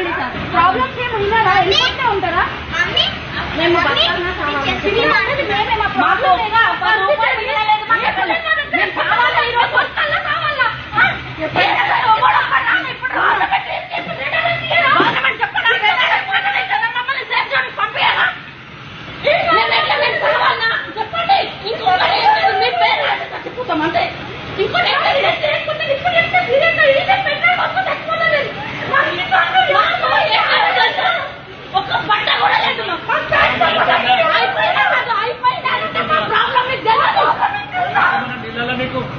వెళ్ళండి sir problems ఏమి ఉన్నారా వెళ్ళిపోతే ఉంటారా మేము ఇంకోటి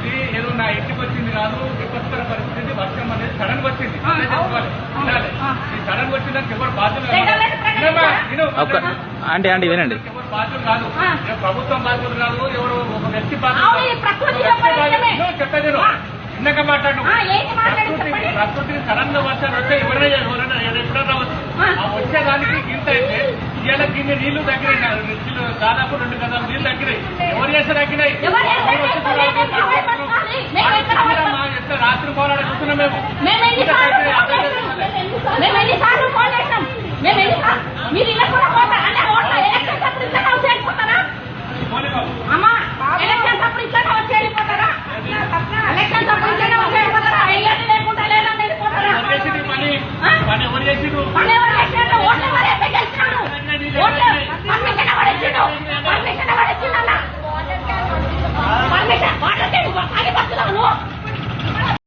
ఇది ఏదో నా ఇంటికి వచ్చింది కాదు విపత్కర పరిస్థితి వర్షం అనేది సడన్ వచ్చింది. ఈ సడన్ వచ్చిందని ఎవరు బాధ్యత అంటే అండి వినండి. ఎవరు బాధ్యత కాదు? ప్రభుత్వం బాధ్యత కాదు ఎవరు ఒక వ్యక్తి బాధ్యత ఇందాక మాట్లాడు ప్రకృతి సడన్గా వర్షాలు వస్తే ఇంకా. నీళ్ళు దగ్గర దాదాపు రెండు గదాలు నీళ్ళు దగ్గర ఎవరు చేస్తే తగ్గినాయి రాత్రి పోరాడుతున్నాం మేము